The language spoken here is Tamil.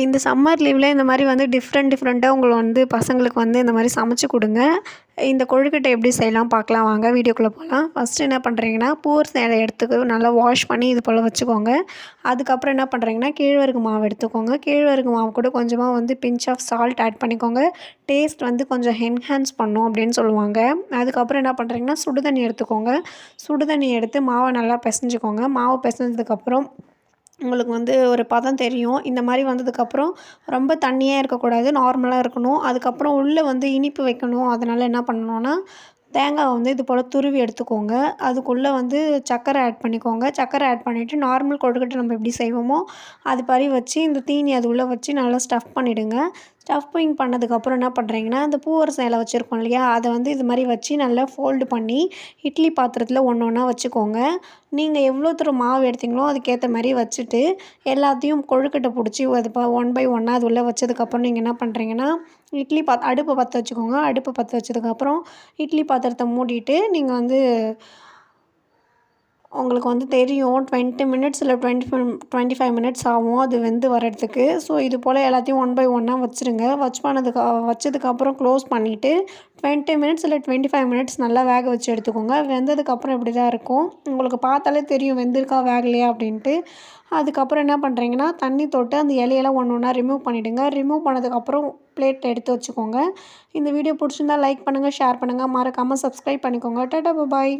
இந்த சம்மர் லீவில் இந்த மாதிரி வந்து டிஃப்ரெண்ட் டிஃப்ரெண்ட்டாக உங்களை வந்து பசங்களுக்கு வந்து இந்த மாதிரி சமைச்சு கொடுங்க. இந்த கொழுக்கட்டை எப்படி செய்யலாம் பார்க்கலாம். வாங்க வீடியோக்குள்ளே போகலாம் ஃபஸ்ட்டு என்ன பண்ணுறீங்கன்னா பூர் சேலை எடுத்துக்க நல்லா வாஷ் பண்ணி இது போல் வச்சுக்கோங்க. அதுக்கப்புறம் என்ன பண்ணுறீங்கன்னா கேழ்வரகு மாவு எடுத்துக்கோங்க. கேழ்வரகு மாவு கூட கொஞ்சமாக வந்து பிஞ்ச் ஆஃப் சால்ட் ஆட் பண்ணிக்கோங்க. டேஸ்ட் வந்து கொஞ்சம் என்ஹான்ஸ் பண்ணும் அப்படின்னு சொல்லுவாங்க. அதுக்கப்புறம் என்ன பண்ணுறீங்கன்னா சுடுதண்ணி எடுத்துக்கோங்க. சுடுதண்ணி எடுத்து மாவை நல்லா பிசைஞ்சுக்கோங்க. மாவு பிசைஞ்சதுக்கப்புறம் உங்களுக்கு வந்து ஒரு பதம் தெரியும். இந்த மாதிரி வந்ததுக்கப்புறம் ரொம்ப தண்ணியாக இருக்கக்கூடாது நார்மலாக இருக்கணும். அதுக்கப்புறம் உள்ளே வந்து இனிப்பு வைக்கணும். அதனால் என்ன பண்ணணுன்னா தேங்காய் வந்து இது போல் துருவி எடுத்துக்கோங்க. அதுக்குள்ளே வந்து சர்க்கரை ஆட் பண்ணிக்கோங்க. சர்க்கரை ஆட் பண்ணிவிட்டு நார்மல் கொழுக்கட்டை நம்ம எப்படி செய்வோமோ அது மாதிரி வச்சு இந்த தீனி அது உள்ளே வச்சு நல்லா ஸ்டஃப் பண்ணிவிடுங்க ஸ்டஃப்பிங் பண்ணதுக்கப்புறம் என்ன பண்ணுறீங்கன்னா அந்த பூவர் சேலை வச்சுருக்கோம் இல்லையா? அதை வந்து இது மாதிரி வச்சு நல்லா ஃபோல்டு பண்ணி இட்லி பாத்திரத்தில் ஒன்று ஒன்றா வச்சுக்கோங்க. நீங்கள் எவ்வளோ தூரம் மாவு எடுத்தீங்களோ அதுக்கேற்ற மாதிரி வச்சுட்டு எல்லாத்தையும் கொழுக்கட்டை பிடிச்சி அது ஒன் பை ஒன்னாக அது உள்ளே வச்சதுக்கப்புறம் நீங்கள் என்ன பண்ணுறீங்கன்னா இட்லி பாத் அடுப்பை பற்ற வச்சுக்கோங்க. அடுப்பை பற்ற வச்சதுக்கப்புறம் இட்லி பாத்திரத்தை மூடிட்டு நீங்கள் வந்து உங்களுக்கு வந்து தெரியும் டுவெண்ட்டி மினிட்ஸ் இல்லை twenty five twenty five minutes ஆகும் அது வெந்து வரதுக்கு ஸோ இது போல் எல்லாத்தையும் ஒன் பை ஒன்னாக வச்சுருங்க. வச்சு பண்ணதுக்கு வச்சதுக்கப்புறம் க்ளோஸ் பண்ணிவிட்டு டுவெண்ட்டி மினிட்ஸ் இல்லை டுவெண்ட்டி ஃபைவ் மினிட்ஸ் நல்லா வேக வச்சு எடுத்துக்கோங்க. வெந்ததுக்கப்புறம் இப்படி தான் இருக்கும். உங்களுக்கு பார்த்தாலே தெரியும் வெந்திருக்கா வேகலையா அப்படின்ட்டு. அதுக்கப்புறம் என்ன பண்ணுறீங்கன்னா தண்ணி தொட்டு அந்த இலையெல்லாம் ஒன்று ஒன்றா ரிமூவ் பண்ணிவிடுங்க ரிமூவ் பண்ணதுக்கப்புறம் பிளேட் எடுத்து வச்சுக்கோங்க. இந்த வீடியோ பிடிச்சிருந்தா லைக் பண்ணுங்கள் ஷேர் பண்ணுங்கள் மறக்காமல் சப்ஸ்கிரைப் பண்ணிக்கோங்க. டாட்டா பாய்